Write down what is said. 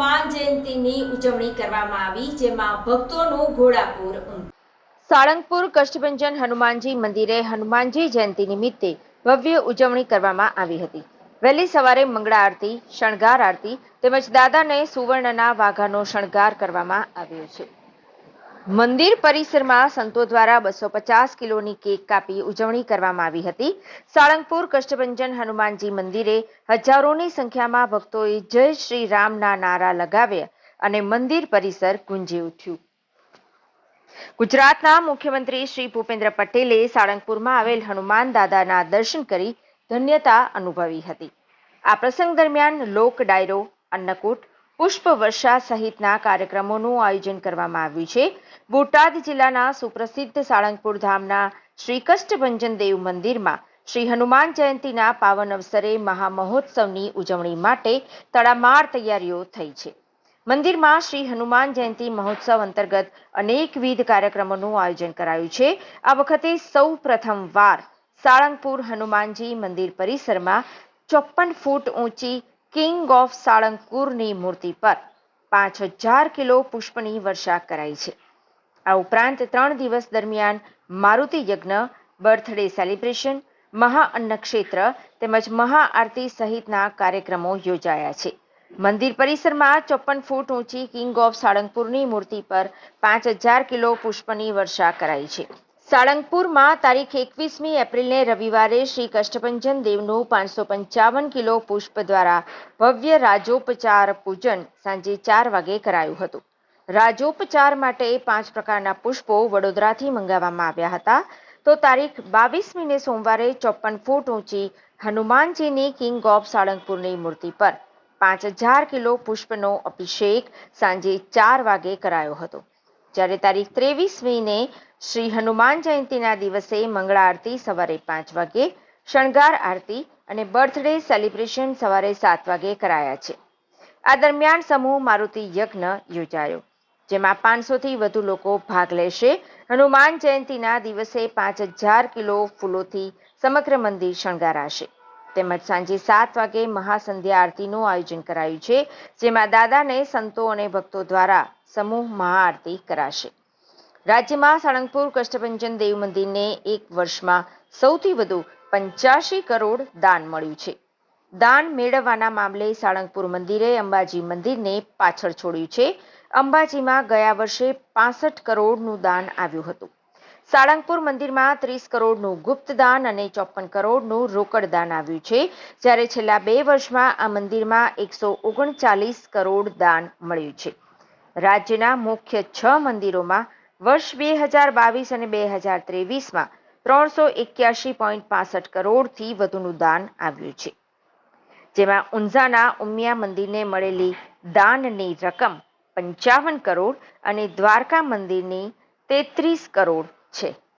હનુમાન જયંતીની ઉજવણી કરવામાં આવી, જેમાં ભક્તોનું ઘોડાપુર સાળંગપુર કષ્ટભંજન હનુમાનજી મંદિરે હનુમાનજી જયંતી નિમિત્તે ભવ્ય ઉજવણી કરવામાં આવી હતી. વહેલી સવારે મંગળા આરતી, શણગાર આરતી તેમજ દાદાને સુવર્ણના વાઘાનો શણગાર કરવામાં આવ્યો છે. મંદિર પરિસરમાં સંતો દ્વારા બસો પચાસ કિલોની કેક કાપી ઉજવણી કરવામાં આવી હતી. સાળંગપુર કષ્ટભંજન હનુમાનજી મંદિરે હજારોની સંખ્યામાં ભક્તોએ જય શ્રી રામના નારા લગાવ્યા અને મંદિર પરિસર ગુંજી ઉઠ્યું. ગુજરાતના મુખ્યમંત્રી શ્રી ભૂપેન્દ્ર પટેલે સાળંગપુરમાં આવેલ હનુમાન દાદાના દર્શન કરી ધન્યતા અનુભવી હતી. આ પ્રસંગ દરમિયાન લોક ડાયરો, અન્નકૂટ પુષ્પ વર્ષા સહિતના કાર્યક્રમોનું આયોજન કરવામાં આવ્યું છે. બોટાદ જિલ્લાના સુપ્રસિદ્ધ સાળંગપુર ધામના શ્રી કષ્ટભંજન દેવ મંદિરમાં શ્રી હનુમાન જયંતીના પાવન અવસરે મહામહોત્સવની ઉજવણી માટે તડામાર તૈયારીઓ થઈ છે. મંદિરમાં શ્રી હનુમાન જયંતી મહોત્સવ અંતર્ગત અનેકવિધ કાર્યક્રમોનું આયોજન કરાયું છે. આ વખતે સૌ પ્રથમવાર સાળંગપુર હનુમાનજી મંદિર પરિસરમાં ચોપ્પન ફૂટ ઊંચી કિંગ ઓફ સાળંગપુરની મૂર્તિ પર પાંચ હજાર કિલો પુષ્પની વર્ષા કરાઈ છે. આ ઉપરાંત ત્રણ દિવસ દરમિયાન મારુતિ યજ્ઞ, બર્થડે સેલિબ્રેશન મહાઅન્નક્ષેત્ર તેમજ મહાઆરતી સહિતના કાર્યક્રમો યોજાયા છે. મંદિર પરિસરમાં ચોપ્પન ફૂટ ઊંચી કિંગ ઓફ સાળંગપુરની મૂર્તિ પર પાંચ હજાર કિલો પુષ્પની વર્ષા કરાઈ છે. સાળંગપુરમાં તારીખ એકવીસમી એપ્રિલને રવિવારે શ્રી કષ્ટભંજન દેવનું પાંચસો પંચાવન કિલો પુષ્પ દ્વારા ભવ્ય રાજોપચાર પૂજન સાંજે ચાર વાગે કરાયું હતું. રાજોપચાર માટે પાંચ પ્રકારના પુષ્પો વડોદરાથી મંગાવવામાં આવ્યા હતા. તો તારીખ બાવીસમીને સોમવારે ચોપ્પન ફૂટ ઊંચી હનુમાનજીની કિંગ ઓફ સાળંગપુરની મૂર્તિ પર પાંચ હજાર કિલો પુષ્પનો અભિષેક સાંજે ચાર વાગે કરાયો હતો. જ્યારે તારીખ ત્રેવીસમીને શ્રી હનુમાન જયંતીના દિવસે મંગળા આરતી સવારે પાંચ વાગે, શણગાર આરતી અને બર્થડે સેલિબ્રેશન સવારે સાત વાગે કરાયા છે. આ દરમિયાન સમૂહ મારુતિ યજ્ઞ યોજાયો, જેમાં પાંચસોથી વધુ લોકો ભાગ લેશે. હનુમાન જયંતીના દિવસે પાંચ હજાર કિલો ફૂલોથી સમગ્ર મંદિર શણગારાશે. તેમજ સાંજે સાત વાગે મહાસંધ્યા આરતીનું આયોજન કરાયું છે, જેમાં દાદાને સંતો અને ભક્તો દ્વારા સમૂહ મહાઆરતી કરાશે. રાજ્યમાં સાળંગપુર કષ્ટભંજન દેવ મંદિરને એક વર્ષમાં સૌથી વધુ પંચ્યાસી કરોડ દાન મળ્યું છે. દાન મેળવવાના મામલે સાળંગપુર મંદિરે અંબાજી મંદિરને પાછળ છોડ્યું છે. અંબાજીમાં ગયા વર્ષે પાસઠ કરોડનું દાન આવ્યું હતું. સાળંગપુર મંદિરમાં ત્રીસ કરોડનું ગુપ્ત દાન અને ચોપન કરોડનું રોકડ દાન આવ્યું છે. જ્યારે છેલ્લા બે વર્ષમાં આ મંદિરમાં એકસો ઓગણચાલીસ કરોડ દાન મળ્યું છે. રાજ્યના મુખ્ય છ મંદિરોમાં વર્ષ બે હજાર બાવીસ અને બે હજાર ત્રેવીસમાં ત્રણસો એક્યાસી પોઈન્ટ પાસઠ કરોડથી વધુનું દાન આવ્યું છે. જેમાં ઊંઝાના ઉમિયા મંદિરને મળેલી દાનની રકમ પંચાવન કરોડ અને દ્વારકા મંદિરની તેત્રીસ કરોડ છે